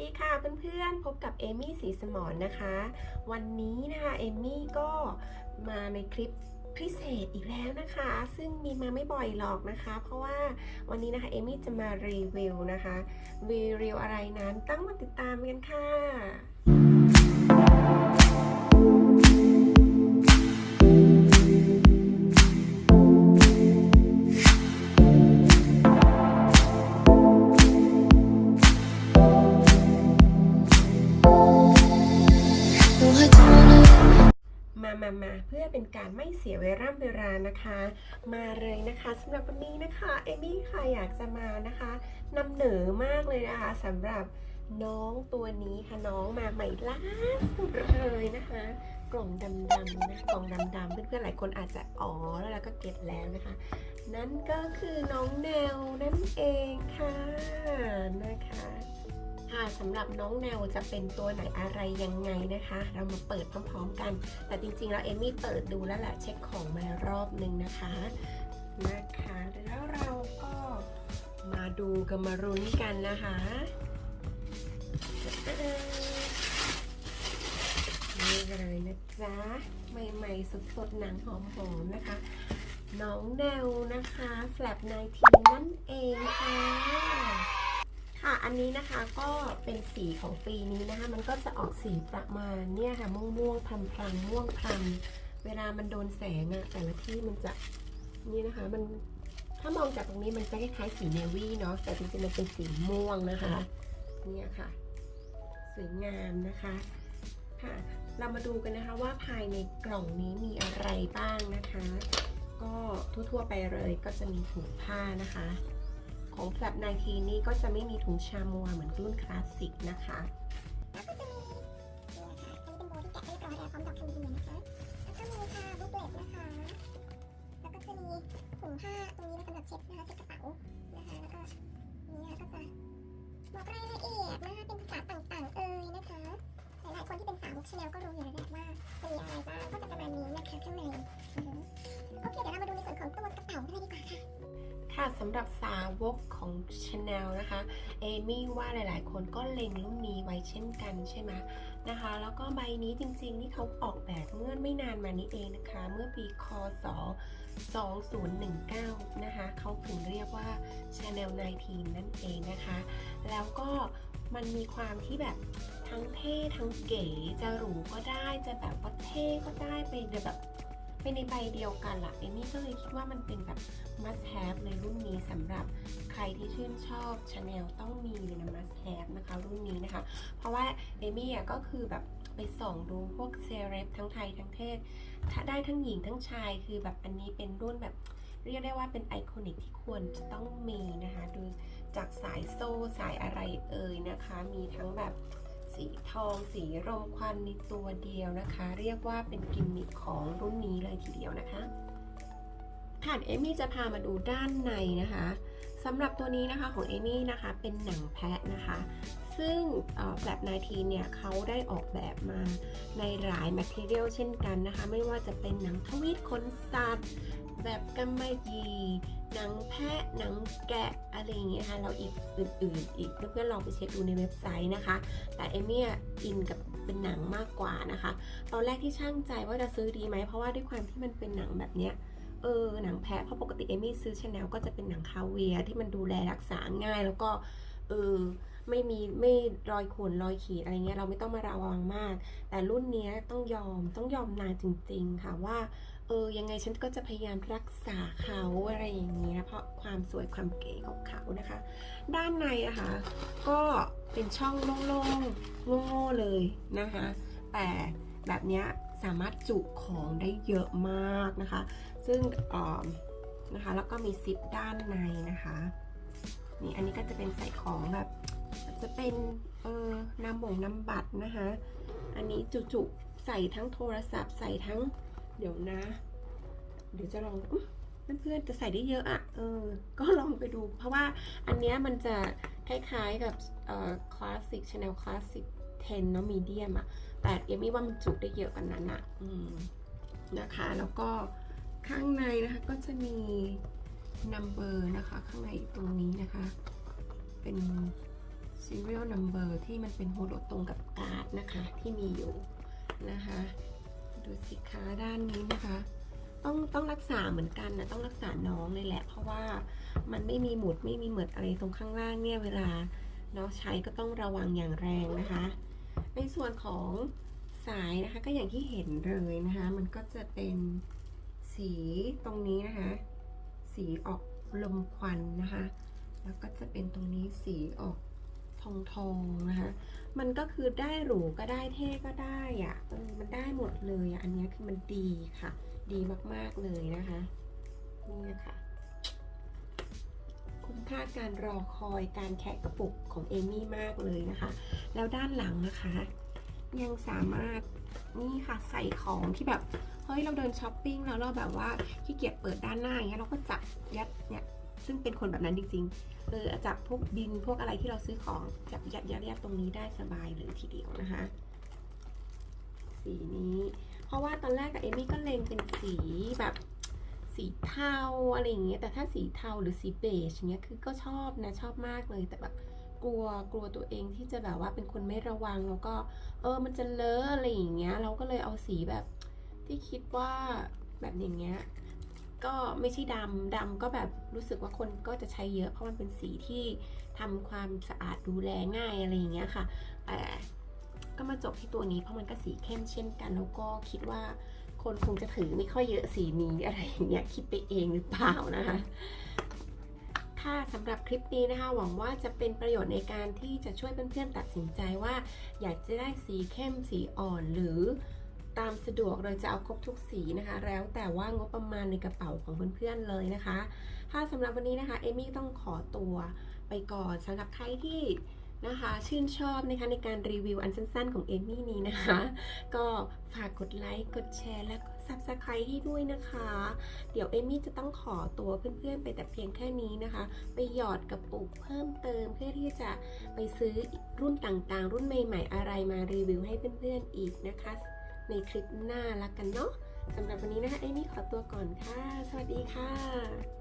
ดีค่ะเพื่อนๆ พบกับเอมี่สีสมอนนะคะ วันนี้นะคะเอมี่ก็มาในคลิปพิเศษอีกแล้วนะคะ ซึ่งมีมาไม่บ่อยหรอกนะคะ เพราะว่าวันนี้นะคะเอมี่จะมารีวิวนะคะรีวิวอะไรนั้นตั้งมาติดตามกันค่ะามมาเพื่อเป็นการไม่เสียเวลาเวลานะคะ มาเลยนะคะสำหรับวันนี้นะคะเอมี่ค่ะอยากจะมานะคะนำเหนอมากเลยนะคะสำหรับน้องตัวนี้ค่ะน้องมาใหม่ล่าสุดเลยนะคะ กล่องดำๆนะกล่องดำๆเพื่อนๆหลายคนอาจจะอ๋อแล้วเราก็เก็ตแล้วนะคะ นั่นก็คือน้องแนวนั่นเองค่ะนะคะ ค่ะสำหรับน้องแนวจะเป็นตัวไหนอะไรยังไงนะคะ เรามาเปิดพร้อมๆกัน แต่จริงๆแล้วเอมี่เปิดดูแล้วแหละเช็คของมารอบนึงนะคะนะคะแล้วเราก็มาดูกันมารุ้นกันนะคะนี่เลยนะจ๊ะใหม่ๆสดๆหนังหอมๆนะคะน้องแนวนะคะแฟลปไนทีนั่นเองค่ะ ค่ะอันนี้นะคะก็เป็นสีของปีนี้นะคะ มันก็จะออกสีประมาณเนี่ยค่ะม่วงม่วงๆพรำพรำม่วงพรำเวลามันโดนแสงอะแต่ละที่มันจะนี่นะคะ มันถ้ามองจากตรงนี้มันจะคล้ายๆสีเนวี่เนาะแต่จริงๆมันเป็นสีม่วงนะคะเนี่ยค่ะ สวยงามนะคะค่ะ เรามาดูกันนะคะว่าภายในกล่องนี้มีอะไรบ้างนะคะ ก็ทั่วๆไปเลยก็จะมีถุงผ้านะคะ ของแฟลป19นี่ก็จะไม่มีถุงชามัวเหมือนรุ่นคลาสสิกนะคะ ค่ะสำหรับสาวกของ Chanel นะคะเอมี่ว่าหลายๆ คนก็เล็งรุ่นนี้ไว้เช่นกันใช่ไหมนะคะ แล้วก็ใบนี้จริงๆ นี่เขาออกแบบเมื่อไม่นานมานี้เองนะคะ เมื่อปีคศ 2019 นะคะเขาถึงเรียกว่า Chanel 19 นั่นเองนะคะ แล้วก็มันมีความที่แบบทั้งเท่ทั้งเก๋จะหรูก็ได้จะแบบว่าเท่ก็ได้ไปแบบ ไปในใบเดียวกันละเอมี่ก็เลยคิดว่ามันเป็นแบบ must have เลยรุ่นนี้สำหรับใครที่ชื่นชอบ Chanel ต้องมีเลยนะ must have นะคะรุ่นนี้นะคะ เพราะว่าเอมี่อะก็คือแบบไปส่องดูพวกเซเลบทั้งไทยทั้งเทศถ้าได้ทั้งหญิงทั้งชายคือแบบอันนี้เป็นรุ่นแบบเรียกได้ว่าเป็นไอคอนิกที่ควรจะต้องมีนะคะ ดูจากสายโซ่สายอะไรเอ่ยนะคะ มีทั้งแบบ สีทอง สีรมควันในตัวเดียวนะคะ เรียกว่าเป็นกิมมิคของรุ่นนี้เลยทีเดียวนะคะค่ะเอมี่จะพามาดูด้านในนะคะสำหรับตัวนี้นะคะของเอมี่นะคะเป็นหนังแพะนะคะ ซึ่งแฟลปนาทีเนี่ยเขาได้ออกแบบมาในหลายแมทเทียลเช่นกันนะคะ ไม่ว่าจะเป็นหนังทวีตขนสัตว์ แบบกำมะหยี่หนังแพะหนังแกะอะไรอย่างเงี้ยค่ะเราอีกอื่นๆ อีกเพื่อนๆลองไปเช็คดูในเว็บไซต์นะคะ แต่เอมี่อินกับเป็นหนังมากกว่านะคะ ตอนแรกที่ช่างใจว่าจะซื้อดีไหม เพราะว่าด้วยความที่มันเป็นหนังแบบเนี้ยเออหนังแพะเพราะปกติเอมี่ซื้อชาแนลก็จะเป็นหนังคาเวียที่มันดูแลรักษาง่ายแล้วก็เออไม่มีไม่รอยข่วนรอยขีดอะไรเงี้ยเราไม่ต้องมาระวังมาก แต่รุ่นนี้ต้องยอมต้องยอมนานจริง ๆ ค่ะว่า เออยังไงฉันก็จะพยายามรักษาเขาอะไรอย่างเงี้ยเพราะความสวยความเก๋ของเขานะคะ ด้านในอะคะก็เป็นช่องโล่งๆโง่ๆเลยนะคะแต่แบบนี้สามารถจุของได้เยอะมากนะคะ ซึ่งออนะคะแล้วก็มีซิปด้านในนะคะนี่อันนี้ก็จะเป็นใส่ของแบบจะเป็นเออนำบ่งนำบัตรนะคะ อันนี้จุๆใส่ทั้งโทรศัพท์ใส่ทั้ง เดี๋ยวนะ เดี๋ยวจะลองเพื่อนๆจะใส่ได้เยอะอะเออ ก็ลองไปดู เพราะว่าอันเนี้ยมันจะคล้ายๆกับเอ่อคลาสสิกชาแนลคลาสสิก10เนาะมีเดียมอะแต่เอมี่ว่ามันจุได้เยอะกว่านั้นอะอืมนะคะ แล้วก็ข้างในนะคะก็จะมี number นะคะ ข้างในตรงนี้นะคะ เป็น serial number ที่มันเป็นโฮโลตรงกับการ์ดนะคะ ที่มีอยู่นะคะ ดูสิคะด้านนี้นะคะ ต้องต้องรักษาเหมือนกันนะต้องรักษาน้องเลยแหละ เพราะว่ามันไม่มีหมุดไม่มีเหมือดอะไรตรงข้างล่างเนี่ยเวลาเนาะใช้ก็ต้องระวังอย่างแรงนะคะ ในส่วนของสายนะคะก็อย่างที่เห็นเลยนะคะ มันก็จะเป็นสีตรงนี้นะคะ สีออกลมควันนะคะ แล้วก็จะเป็นตรงนี้สีออก ทองทองนะคะ มันก็คือได้หรูก็ได้เท่ก็ได้อะเออมันได้หมดเลยอะอันนี้คือมันดีค่ะ ดีมากๆเลยนะคะ นี่นะคะคุ้มค่าการรอคอยการแคะกระปุกของเอมี่มากเลยนะคะ แล้วด้านหลังนะคะ ยังสามารถนี่ค่ะใส่ของที่แบบเฮ้ยเราเดินช้อปปิ้งแล้วเราแบบว่าขี้เกียจเปิดด้านหน้าอย่างเงี้ยเราก็จับยัดเนี่ย ซึ่งเป็นคนแบบนั้นจริงๆเออจับพวกบินพวกอะไรที่เราซื้อของจับยัดยัดยัดตรงนี้ได้สบายเลยทีเดียวนะคะ สีนี้ เพราะว่าตอนแรกกับเอมี่ก็เล็งเป็นสีแบบสีเทาอะไรอย่างเงี้ย แต่ถ้าสีเทาหรือสีเบจเงี้ยคือก็ชอบนะชอบมากเลยแต่แบบกลัวกลัวตัวเองที่จะแบบว่าเป็นคนไม่ระวังแล้วก็ เออมันจะเลอะอะไรอย่างเงี้ย เราก็เลยเอาสีแบบที่คิดว่าแบบอย่างเงี้ย ก็ไม่ใช่ดำดำก็แบบรู้สึกว่าคนก็จะใช้เยอะเพราะมันเป็นสีที่ทำความสะอาดดูแลง่ายอะไรอย่างเงี้ยค่ะ แต่ก็มาจบที่ตัวนี้เพราะมันก็สีเข้มเช่นกัน แล้วก็คิดว่าคนคงจะถือไม่ค่อยเยอะสีนี้อะไรอย่างเงี้ยคิดไปเองหรือเปล่านะคะค่ะสำหรับคลิปนี้นะคะ หวังว่าจะเป็นประโยชน์ในการที่จะช่วยเพื่อนๆตัดสินใจว่า อยากจะได้สีเข้มสีอ่อนหรือ ตามสะดวกเราจะเอาครบทุกสีนะคะ แล้วแต่ว่างบประมาณในกระเป๋าของเพื่อนๆเลยนะคะถ้าสำหรับวันนี้นะคะเอมี่ต้องขอตัวไปก่อนสำหรับใครที่นะคะชื่นชอบนะคะในการรีวิวอันสั้นๆของเอมี่นี้นะคะ ก็ฝากกดไลค์ กดแชร์ และก็ Subscribe ให้ด้วยนะคะ เดี๋ยวเอมี่จะต้องขอตัวเพื่อนๆ ไปแต่เพียงแค่นี้นะคะ ไปหยอดกระปุกเพิ่มเติมเพื่อที่จะไปซื้อรุ่นต่างๆ รุ่นใหม่ๆ อะไรมารีวิวให้เพื่อนๆอีกนะคะ ในคลิปหน้าละกันเนาะสำหรับวันนี้นะคะเอมี่ขอตัวก่อนค่ะ สวัสดีค่ะ